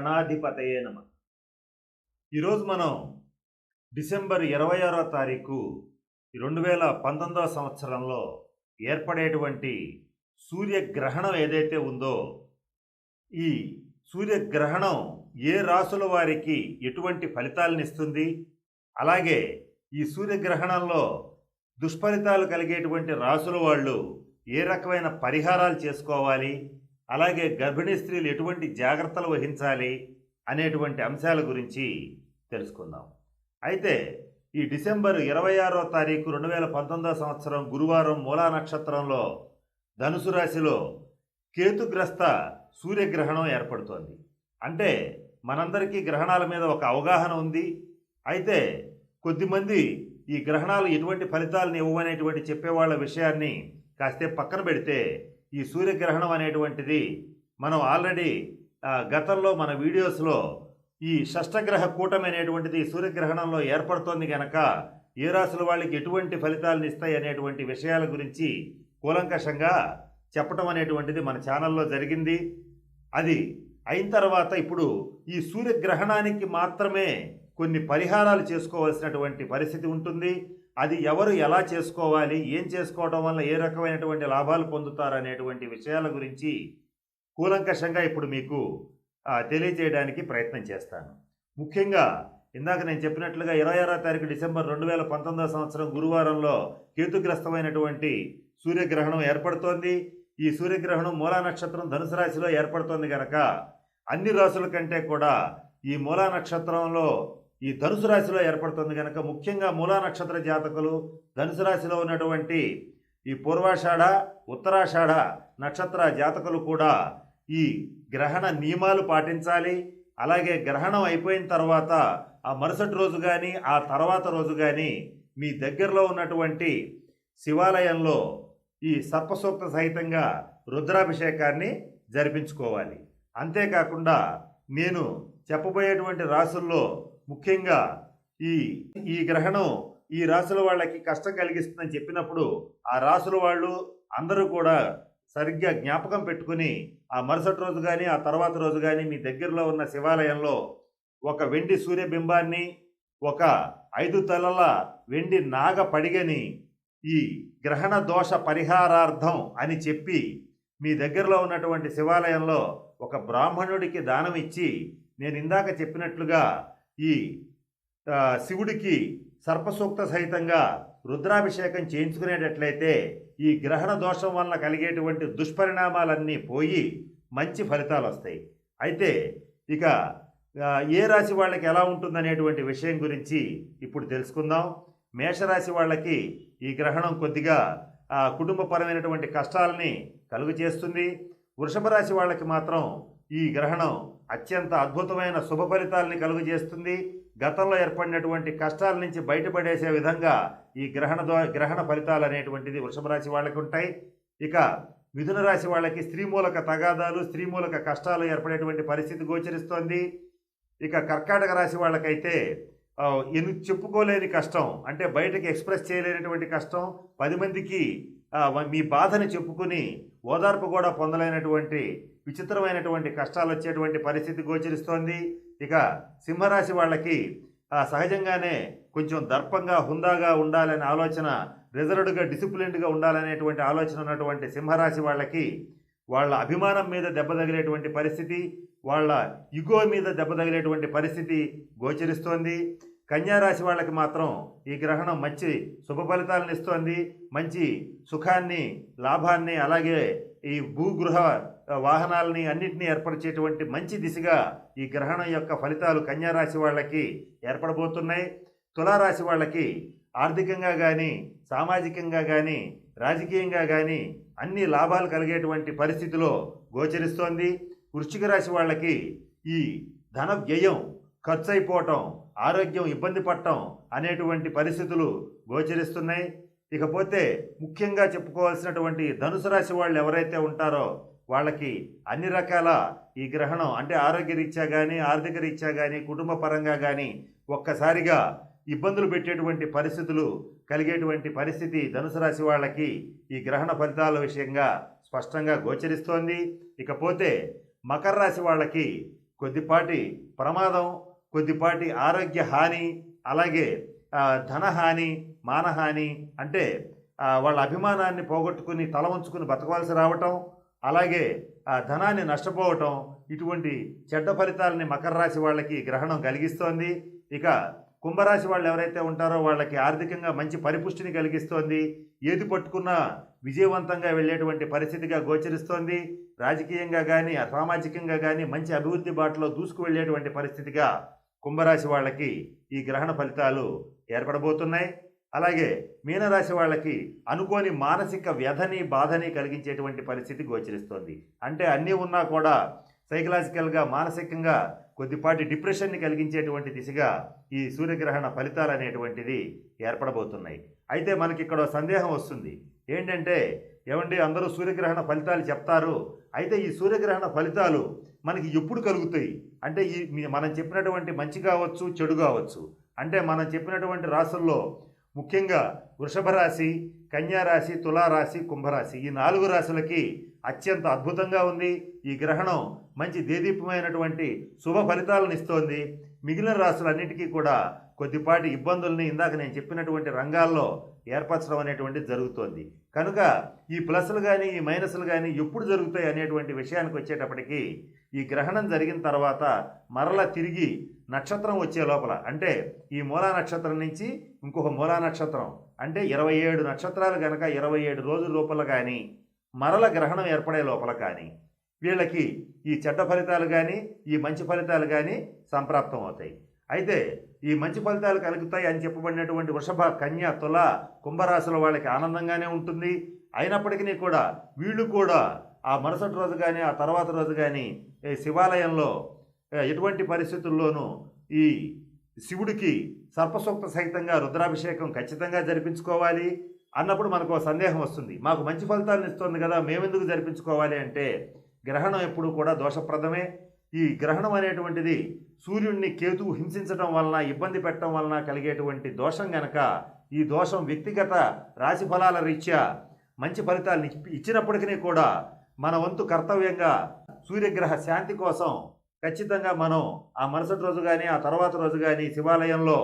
గణాధిపతయే నమ. ఈరోజు మనం డిసెంబర్ ఇరవై ఆరో తారీఖు రెండు వేల పంతొమ్మిదవ సంవత్సరంలో ఏర్పడేటువంటి సూర్యగ్రహణం ఏదైతే ఉందో ఈ సూర్యగ్రహణం ఏ రాసుల వారికి ఎటువంటి ఫలితాలను ఇస్తుంది అలాగే ఈ సూర్యగ్రహణంలో దుష్ఫలితాలు కలిగేటువంటి రాసుల వాళ్ళు ఏ రకమైన పరిహారాలు చేసుకోవాలి అలాగే గర్భిణీ స్త్రీలు ఎటువంటి జాగ్రత్తలు వహించాలి అనేటువంటి అంశాల గురించి తెలుసుకుందాం. అయితే ఈ డిసెంబర్ ఇరవై ఆరో తారీఖు రెండు వేల పంతొమ్మిదవ సంవత్సరం గురువారం మూలా నక్షత్రంలో ధనుసు రాశిలో కేతుగ్రస్త సూర్యగ్రహణం ఏర్పడుతోంది. అంటే మనందరికీ గ్రహణాల మీద ఒక అవగాహన ఉంది. అయితే కొద్దిమంది ఈ గ్రహణాలు ఎటువంటి ఫలితాలను ఇవ్వనేటువంటి చెప్పేవాళ్ళ విషయాన్ని కాస్తే పక్కన పెడితే ఈ సూర్యగ్రహణం అనేటువంటిది మనం ఆల్రెడీ గతంలో మన వీడియోస్లో ఈ షష్టగ్రహ కూటమి అనేటువంటిది సూర్యగ్రహణంలో ఏర్పడుతోంది కనుక ఏ రాశుల వాళ్ళకి ఎటువంటి ఫలితాలను ఇస్తాయి అనేటువంటి విషయాల గురించి కూలంకషంగా చెప్పటం అనేటువంటిది మన ఛానల్లో జరిగింది. అది అయిన తర్వాత ఇప్పుడు ఈ సూర్యగ్రహణానికి మాత్రమే కొన్ని పరిహారాలు చేసుకోవాల్సినటువంటి పరిస్థితి ఉంటుంది. అది ఎవరు ఎలా చేసుకోవాలి ఏం చేసుకోవడం వల్ల ఏ రకమైనటువంటి లాభాలు పొందుతారు అనేటువంటి విషయాల గురించి కూలంకషంగా ఇప్పుడు మీకు తెలియజేయడానికి ప్రయత్నం చేస్తాను. ముఖ్యంగా ఇందాక నేను చెప్పినట్లుగా ఇరవై ఆరో తారీఖు డిసెంబర్ రెండు వేల పంతొమ్మిదవ సంవత్సరం గురువారంలో కేతుగ్రస్తమైనటువంటి సూర్యగ్రహణం ఏర్పడుతోంది. ఈ సూర్యగ్రహణం మూలా నక్షత్రం ధనుసు రాశిలో ఏర్పడుతోంది కనుక అన్ని రాశుల కంటే కూడా ఈ మూలా నక్షత్రంలో ఈ ధనుసు రాశిలో ఏర్పడుతుంది కనుక ముఖ్యంగా మూలా నక్షత్ర జాతకులు ధనుసు రాశిలో ఉన్నటువంటి ఈ పూర్వాషాఢ ఉత్తరాషాఢ నక్షత్ర జాతకులు కూడా ఈ గ్రహణ నియమాలు పాటించాలి. అలాగే గ్రహణం అయిపోయిన తర్వాత ఆ మరుసటి రోజు కానీ ఆ తర్వాత రోజు కానీ మీ దగ్గరలో ఉన్నటువంటి శివాలయంలో ఈ సర్పసూక్త సహితంగా రుద్రాభిషేకాన్ని జరిపించుకోవాలి. అంతేకాకుండా నేను చెప్పబోయేటువంటి రాసుల్లో ముఖ్యంగా ఈ ఈ గ్రహణం ఈ రాసుల వాళ్ళకి కష్టం కలిగిస్తుందని చెప్పినప్పుడు ఆ రాసుల వాళ్ళు అందరూ కూడా సరిగ్గా జ్ఞాపకం పెట్టుకుని ఆ మరుసటి రోజు కానీ ఆ తర్వాత రోజు కానీ మీ దగ్గరలో ఉన్న శివాలయంలో ఒక వెండి సూర్యబింబాన్ని ఒక ఐదు తలల వెండి నాగ పడిగని ఈ గ్రహణ దోష పరిహారార్థం అని చెప్పి మీ దగ్గరలో ఉన్నటువంటి శివాలయంలో ఒక బ్రాహ్మణుడికి దానం ఇచ్చి నేను ఇందాక చెప్పినట్లుగా ఈ శివుడికి సర్పసూక్త సహితంగా రుద్రాభిషేకం చేయించుకునేటట్లయితే ఈ గ్రహణ దోషం వలన కలిగేటువంటి దుష్పరిణామాలన్నీ పోయి మంచి ఫలితాలు వస్తాయి అయితే ఇక ఏ రాశి వాళ్ళకి ఎలా ఉంటుందనేటువంటి విషయం గురించి ఇప్పుడు తెలుసుకుందాం. మేషరాశి వాళ్ళకి ఈ గ్రహణం కొద్దిగా ఆ, కుటుంబపరమైనటువంటి కష్టాలని కలుగు చేస్తుంది. వృషభ రాశి వాళ్ళకి మాత్రం ఈ గ్రహణం అత్యంత అద్భుతమైన శుభ ఫలితాలని కలుగు చేస్తుంది గతంలో ఏర్పడినటువంటి కష్టాల నుంచి బయటపడేసే విధంగా ఈ గ్రహణ గ్రహణ ఫలితాలు అనేటువంటిది వృషభ రాశి వాళ్ళకి ఉంటాయి ఇక మిథున రాశి వాళ్ళకి స్త్రీ మూలక తగాదాలు స్త్రీ మూలక కష్టాలు ఏర్పడేటువంటి పరిస్థితి గోచరిస్తోంది. ఇక కర్కాటక రాశి వాళ్ళకైతే ఆ, చెప్పుకోలేని కష్టం. అంటే బయటకి ఎక్స్ప్రెస్ చేయలేనటువంటి కష్టం. పది మందికి మీ బాధని చెప్పుకుని ఓదార్పు కూడా పొందలేనటువంటి విచిత్రమైనటువంటి కష్టాలు వచ్చేటువంటి పరిస్థితి గోచరిస్తోంది. ఇక సింహరాశి వాళ్ళకి సహజంగానే కొంచెం దర్పంగా హుందాగా ఉండాలనే ఆలోచన రిజర్వ్డ్గా డిసిప్లిన్డ్గా ఉండాలనేటువంటి ఆలోచన ఉన్నటువంటి సింహరాశి వాళ్ళకి వాళ్ళ అభిమానం మీద దెబ్బ తగిలేటువంటి పరిస్థితి వాళ్ళ ఇగో మీద దెబ్బ తగిలేటువంటి పరిస్థితి గోచరిస్తోంది. కన్యారాశి వాళ్ళకి మాత్రం ఈ గ్రహణం మంచి శుభ ఫలితాలను ఇస్తోంది. మంచి సుఖాన్ని లాభాన్ని అలాగే ఈ భూగృహ వాహనాలని అన్నింటినీ ఏర్పరిచేటువంటి మంచి దిశగా ఈ గ్రహణం యొక్క ఫలితాలు కన్యారాశి వాళ్ళకి ఏర్పడబోతున్నాయి. తులారాశి వాళ్ళకి ఆర్థికంగా కానీ సామాజికంగా కానీ రాజకీయంగా కానీ అన్ని లాభాలు కలిగేటువంటి పరిస్థితిలో గోచరిస్తోంది. వృశ్చిక రాశి వాళ్ళకి ఈ ధన వ్యయం ఖర్చు అయిపోవటం ఆరోగ్యం ఇబ్బంది పడటం అనేటువంటి పరిస్థితులు గోచరిస్తున్నాయి. ఇకపోతే ముఖ్యంగా చెప్పుకోవాల్సినటువంటి ధనుసు రాశి వాళ్ళు ఎవరైతే ఉంటారో వాళ్ళకి అన్ని రకాల ఈ గ్రహణం అంటే ఆరోగ్య రీత్యా కానీ ఆర్థిక రీత్యా కానీ కుటుంబ పరంగా కానీ ఒక్కసారిగా ఇబ్బందులు పెట్టేటువంటి పరిస్థితులు కలిగేటువంటి పరిస్థితి ధనుసు రాశి వాళ్ళకి ఈ గ్రహణ ఫలితాల విషయంగా స్పష్టంగా గోచరిస్తోంది. ఇకపోతే మకర రాశి వాళ్ళకి కొద్దిపాటి ప్రమాదం కొద్దిపాటి ఆరోగ్య హాని అలాగే ధనహాని మానహాని అంటే వాళ్ళ అభిమానాన్ని పోగొట్టుకుని తల ఉంచుకుని బతకవలసి రావటం అలాగే ఆ ధనాన్ని నష్టపోవటం ఇటువంటి చెడ్డ ఫలితాలని మకర రాశి వాళ్ళకి గ్రహణం కలిగిస్తోంది. ఇక కుంభరాశి వాళ్ళు ఎవరైతే ఉంటారో వాళ్ళకి ఆర్థికంగా మంచి పరిపుష్టిని కలిగిస్తోంది. ఏది పట్టుకున్నా విజయవంతంగా వెళ్ళేటువంటి పరిస్థితిగా గోచరిస్తోంది. రాజకీయంగా కానీ సామాజికంగా కానీ మంచి అభివృద్ధి బాటలో దూసుకు వెళ్ళేటువంటి పరిస్థితిగా కుంభరాశి వాళ్ళకి ఈ గ్రహణ ఫలితాలు ఏర్పడబోతున్నాయి. అలాగే మీనరాశి వాళ్ళకి అనుకోని మానసిక వ్యధని బాధని కలిగించేటువంటి పరిస్థితి గోచరిస్తోంది. అంటే అన్నీ ఉన్నా కూడా సైకలాజికల్గా మానసికంగా కొద్దిపాటి డిప్రెషన్ని కలిగించేటువంటి దిశగా ఈ సూర్యగ్రహణ ఫలితాలు అనేటువంటిది ఏర్పడబోతున్నాయి. అయితే మనకి ఇక్కడ సందేహం వస్తుంది. ఏంటంటే ఏమండి అందరూ సూర్యగ్రహణ ఫలితాలు చెప్తారు. అయితే ఈ సూర్యగ్రహణ ఫలితాలు మనకి ఎప్పుడు కలుగుతాయి? అంటే ఈ మీ- మనం చెప్పినటువంటి మంచి కావచ్చు చెడు కావచ్చు. అంటే మనం చెప్పినటువంటి రాసుల్లో ముఖ్యంగా వృషభ రాశి కన్యారాశి తులారాశి కుంభరాశి ఈ నాలుగు రాశులకి అత్యంత అద్భుతంగా ఉంది. ఈ గ్రహణం మంచి దేదీప్యమైనటువంటి శుభ ఫలితాలను ఇస్తోంది. మిగిలిన రాశులన్నిటికీ కూడా కొద్దిపాటి ఇబ్బందుల్ని ఇందాక నేను చెప్పినటువంటి రంగాల్లో ఏర్పరచడం అనేటువంటిది జరుగుతోంది. కనుక ఈ ప్లస్లు కానీ ఈ మైనస్లు కానీ ఎప్పుడు జరుగుతాయి అనేటువంటి విషయానికి వచ్చేటప్పటికీ ఈ గ్రహణం జరిగిన తర్వాత మరల తిరిగి నక్షత్రం వచ్చే లోపల అంటే ఈ మూలా నక్షత్రం నుంచి ఇంకొక మూలా నక్షత్రం అంటే ఇరవై ఏడు నక్షత్రాలు కనుక ఇరవై ఏడు రోజుల లోపల కానీ మరల గ్రహణం ఏర్పడే లోపల కానీ వీళ్ళకి ఈ చెడ్డ ఫలితాలు కానీ ఈ మంచి ఫలితాలు కానీ సంప్రాప్తం అవుతాయి. అయితే ఈ మంచి ఫలితాలు కలుగుతాయి అని చెప్పబడినటువంటి వృషభ కన్య తుల కుంభరాశుల వాళ్ళకి ఆనందంగానే ఉంటుంది. అయినప్పటికీ కూడా వీళ్ళు కూడా ఆ మరుసటి రోజు కానీ ఆ తర్వాత రోజు కానీ ఈ శివాలయంలో ఎటువంటి పరిస్థితుల్లోనూ ఈ శివుడికి సర్పసూక్త సహితంగా రుద్రాభిషేకం ఖచ్చితంగా జరిపించుకోవాలి అన్నప్పుడు మనకు సందేహం వస్తుంది. మాకు మంచి ఫలితాలను ఇస్తుంది కదా మేమెందుకు జరిపించుకోవాలి అంటే గ్రహణం ఎప్పుడు కూడా దోషప్రదమే. ఈ గ్రహణం అనేటువంటిది సూర్యుడిని కేతువు హింసించడం వలన ఇబ్బంది పెట్టడం వలన కలిగేటువంటి దోషం గనక ఈ దోషం వ్యక్తిగత రాశి ఫలాల రీత్యా మంచి ఫలితాలను ఇచ్చినప్పటికీ కూడా మన వంతు కర్తవ్యంగా సూర్యగ్రహ శాంతి కోసం ఖచ్చితంగా మనం ఆ మరుసటి రోజు కానీ ఆ తర్వాత రోజు కానీ శివాలయంలో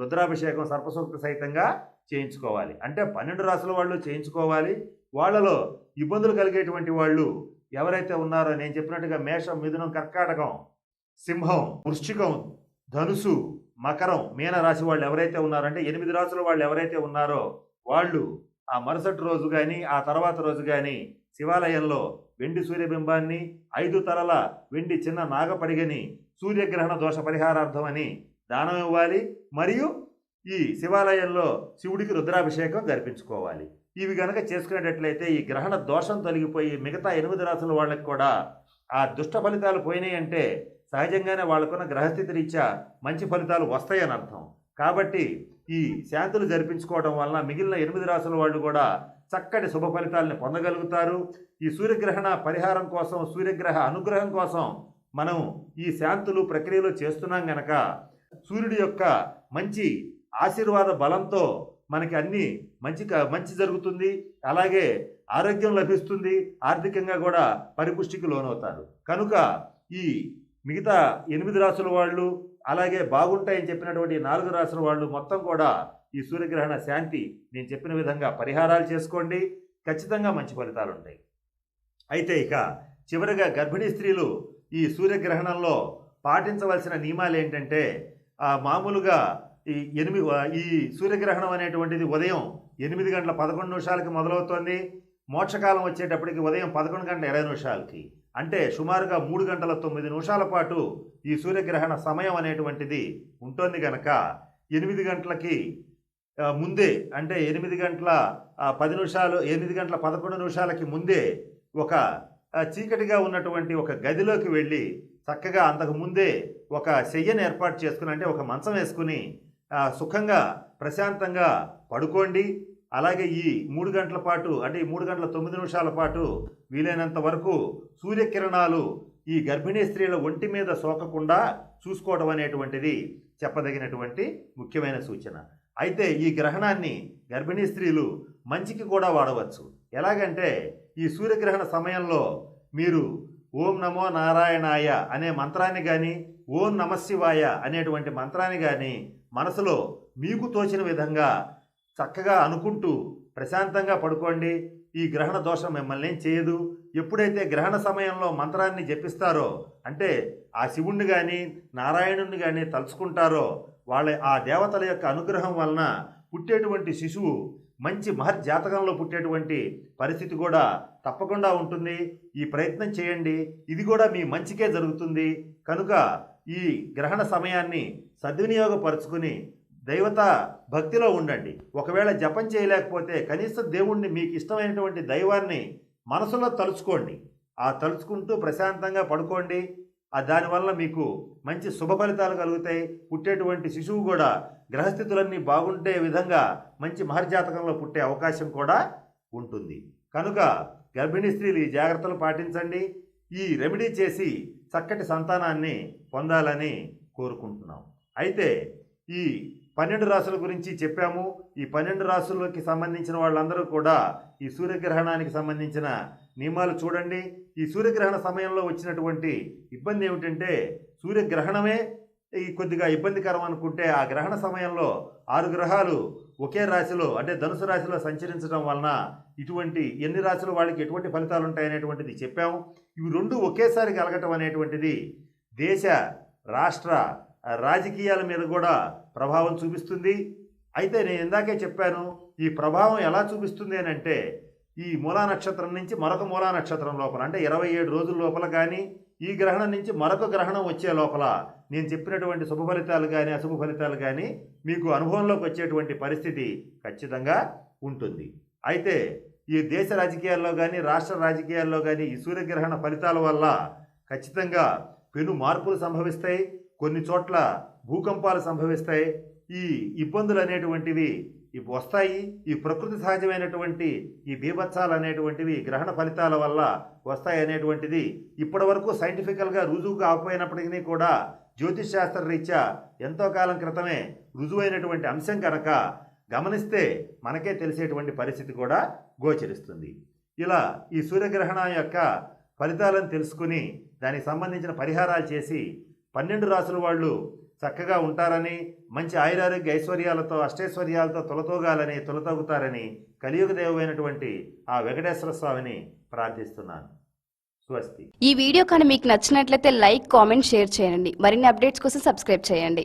రుద్రాభిషేకం సర్పసూక్త సహితంగా చేయించుకోవాలి. అంటే పన్నెండు రాసుల వాళ్ళు చేయించుకోవాలి. వాళ్ళలో ఇబ్బందులు కలిగేటువంటి వాళ్ళు ఎవరైతే ఉన్నారో నేను చెప్పినట్టుగా మేషం మిథునం కర్కాటకం సింహం వృశ్చికం ధనుసు మకరం మీన రాశి వాళ్ళు ఎవరైతే ఉన్నారంటే ఎనిమిది రాసుల వాళ్ళు ఎవరైతే ఉన్నారో వాళ్ళు ఆ మరుసటి రోజు కానీ ఆ తర్వాత రోజు కానీ శివాలయంలో వెండి సూర్యబింబాన్ని ఐదు తలల వెండి చిన్న నాగపడిగని సూర్యగ్రహణ దోష పరిహారార్థమని దానం ఇవ్వాలి. మరియు ఈ శివాలయంలో శివుడికి రుద్రాభిషేకం జరిపించుకోవాలి. ఇవి గనక చేసుకునేటట్లయితే ఈ గ్రహణ దోషం తొలగిపోయి మిగతా ఎనిమిది రాసుల వాళ్ళకి కూడా ఆ దుష్ట ఫలితాలు పోయినాయి అంటే సహజంగానే వాళ్ళకున్న గ్రహస్థితి రీత్యా మంచి ఫలితాలు వస్తాయని అర్థం. కాబట్టి ఈ శాంతులు జరిపించుకోవడం వలన మిగిలిన ఎనిమిది రాసుల వాళ్ళు కూడా చక్కటి శుభ ఫలితాలను పొందగలుగుతారు. ఈ సూర్యగ్రహణ పరిహారం కోసం సూర్యగ్రహ అనుగ్రహం కోసం మనం ఈ శాంతులు ప్రక్రియలు చేస్తున్నాం గనక సూర్యుడి యొక్క మంచి ఆశీర్వాద బలంతో మనకి అన్ని మంచి మంచి జరుగుతుంది. అలాగే ఆరోగ్యం లభిస్తుంది. ఆర్థికంగా కూడా పరిపుష్టికి లోనవుతారు. కనుక ఈ మిగతా ఎనిమిది రాసుల వాళ్ళు అలాగే బాగుంటాయని చెప్పినటువంటి నాలుగు రాసుల వాళ్ళు మొత్తం కూడా ఈ సూర్యగ్రహణ శాంతి నేను చెప్పిన విధంగా పరిహారాలు చేసుకోండి. ఖచ్చితంగా మంచి ఫలితాలు ఉంటాయి. అయితే ఇక చివరిగా గర్భిణీ స్త్రీలు ఈ సూర్యగ్రహణంలో పాటించవలసిన నియమాలు ఏంటంటే మామూలుగా ఈ ఎనిమిది ఈ సూర్యగ్రహణం అనేటువంటిది ఉదయం ఎనిమిది గంటల పదకొండు నిమిషాలకి మొదలవుతోంది. మోక్షకాలం వచ్చేటప్పటికి ఉదయం పదకొండు గంటల ఇరవై నిమిషాలకి. అంటే సుమారుగా మూడు గంటల తొమ్మిది నిమిషాల పాటు ఈ సూర్యగ్రహణ సమయం అనేటువంటిది ఉంటుంది కనుక ఎనిమిది గంటలకి ముందే అంటే ఎనిమిది గంటల పది నిమిషాలు ఎనిమిది గంటల పదకొండు నిమిషాలకి ముందే ఒక చీకటిగా ఉన్నటువంటి ఒక గదిలోకి వెళ్ళి చక్కగా అంతకు ముందే ఒక శయ్యను ఏర్పాటు చేసుకుని అంటే ఒక మంచం వేసుకుని సుఖంగా ప్రశాంతంగా పడుకోండి. అలాగే ఈ మూడు గంటల పాటు అంటే ఈ మూడు గంటల తొమ్మిది నిమిషాల పాటు వీలైనంత వరకు సూర్యకిరణాలు ఈ గర్భిణీ స్త్రీల ఒంటి మీద సోకకుండా చూసుకోవడం అనేటువంటిది చెప్పదగినటువంటి ముఖ్యమైన సూచన. అయితే ఈ గ్రహణాన్ని గర్భిణీ స్త్రీలు మంచికి కూడా వాడవచ్చు. ఎలాగంటే ఈ సూర్యగ్రహణ సమయంలో మీరు ఓం నమో నారాయణాయ అనే మంత్రాన్ని కానీ ఓం నమశివాయ అనేటువంటి మంత్రాన్ని కానీ మనసులో మీకు తోచిన విధంగా చక్కగా అనుకుంటూ ప్రశాంతంగా పడుకోండి. ఈ గ్రహణ దోషం మిమ్మల్ని ఏం చేయదు. ఎప్పుడైతే గ్రహణ సమయంలో మంత్రాన్ని జపిస్తారో అంటే ఆ శివుణ్ణి కానీ నారాయణుణ్ణి కానీ తలుచుకుంటారో వాళ్ళ ఆ దేవతల యొక్క అనుగ్రహం వలన పుట్టేటువంటి శిశువు మంచి మహర్జాతకంలో పుట్టేటువంటి పరిస్థితి కూడా తప్పకుండా ఉంటుంది. ఈ ప్రయత్నం చేయండి. ఇది కూడా మీ మంచికే జరుగుతుంది. కనుక ఈ గ్రహణ సమయాన్ని సద్వినియోగపరుచుకుని దైవత భక్తిలో ఉండండి. ఒకవేళ జపం చేయలేకపోతే కనీసం దేవుణ్ణి మీకు ఇష్టమైనటువంటి దైవాన్ని మనసులో తలుచుకోండి. ఆ తలుచుకుంటూ ప్రశాంతంగా పడుకోండి. ఆ దానివల్ల మీకు మంచి శుభ ఫలితాలు కలుగుతాయి. పుట్టేటువంటి శిశువు కూడా గ్రహస్థితులన్నీ బాగుండే విధంగా మంచి మహర్జాతకంలో పుట్టే అవకాశం కూడా ఉంటుంది. కనుక గర్భిణీ స్త్రీలు ఈ జాగ్రత్తలు పాటించండి. ఈ రెమెడీ చేసి చక్కటి సంతానాన్ని పొందాలని కోరుకుంటున్నాం. అయితే ఈ పన్నెండు రాసుల గురించి చెప్పాము. ఈ పన్నెండు రాసులకి సంబంధించిన వాళ్ళందరూ కూడా ఈ సూర్యగ్రహణానికి సంబంధించిన నియమాలు చూడండి. ఈ సూర్యగ్రహణ సమయంలో వచ్చినటువంటి ఇబ్బంది ఏమిటంటే సూర్యగ్రహణమే ఈ కొద్దిగా ఇబ్బందికరం అనుకుంటే ఆ గ్రహణ సమయంలో ఆరు గ్రహాలు ఒకే రాశిలో అంటే ధనుసు రాశిలో సంచరించడం వలన ఇటువంటి ఎన్ని రాశులు వాళ్ళకి ఎటువంటి ఫలితాలు ఉంటాయనేటువంటిది చెప్పాము. ఇవి రెండు ఒకేసారి కలగటం అనేటువంటిది దేశ రాష్ట్ర రాజకీయాల మీద కూడా ప్రభావం చూపిస్తుంది. అయితే నేను ఇందాకే చెప్పాను ఈ ప్రభావం ఎలా చూపిస్తుంది అని అంటే ఈ మూలా నక్షత్రం నుంచి మరొక మూలా నక్షత్రం లోపల అంటే ఇరవై ఏడు రోజుల లోపల కానీ ఈ గ్రహణం నుంచి మరొక గ్రహణం వచ్చే లోపల నేను చెప్పినటువంటి శుభ ఫలితాలు కానీ అశుభ ఫలితాలు కానీ మీకు అనుభవంలోకి వచ్చేటువంటి పరిస్థితి ఖచ్చితంగా ఉంటుంది. అయితే ఈ దేశ రాజకీయాల్లో కానీ రాష్ట్ర రాజకీయాల్లో కానీ ఈ సూర్యగ్రహణ ఫలితాల వల్ల ఖచ్చితంగా పెను మార్పులు సంభవిస్తాయి. కొన్ని చోట్ల భూకంపాలు సంభవిస్తాయి. ఈ ఇబ్బందులు అనేటువంటివి ఇవి వస్తాయి. ఈ ప్రకృతి సహజమైనటువంటి ఈ బీభత్సాలు అనేటువంటివి గ్రహణ ఫలితాల వల్ల వస్తాయి అనేటువంటిది ఇప్పటి వరకు సైంటిఫికల్గా రుజువు కాకపోయినప్పటికీ కూడా జ్యోతిష్ శాస్త్ర రీత్యా ఎంతో కాలం క్రితమే రుజువైనటువంటి అంశం కనుక గమనిస్తే మనకే తెలిసేటువంటి పరిస్థితి కూడా గోచరిస్తుంది. ఇలా ఈ సూర్యగ్రహణం యొక్క ఫలితాలను తెలుసుకుని దానికి సంబంధించిన పరిహారాలు చేసి పన్నెండు రాసుల వాళ్ళు చక్కగా ఉంటారని మంచి ఆయురారోగ్య ఐశ్వర్యాలతో అష్టైశ్వర్యాలతో తొలతోగాలని తొలతొగుతారని కలియుగ దేవమైనటువంటి ఆ వెంకటేశ్వర స్వామిని ప్రార్థిస్తున్నాను. స్వస్తి. ఈ వీడియో కానీ మీకు నచ్చినట్లయితే లైక్ కామెంట్ షేర్ చేయండి. మరిన్ని అప్డేట్స్ కోసం సబ్స్క్రైబ్ చేయండి.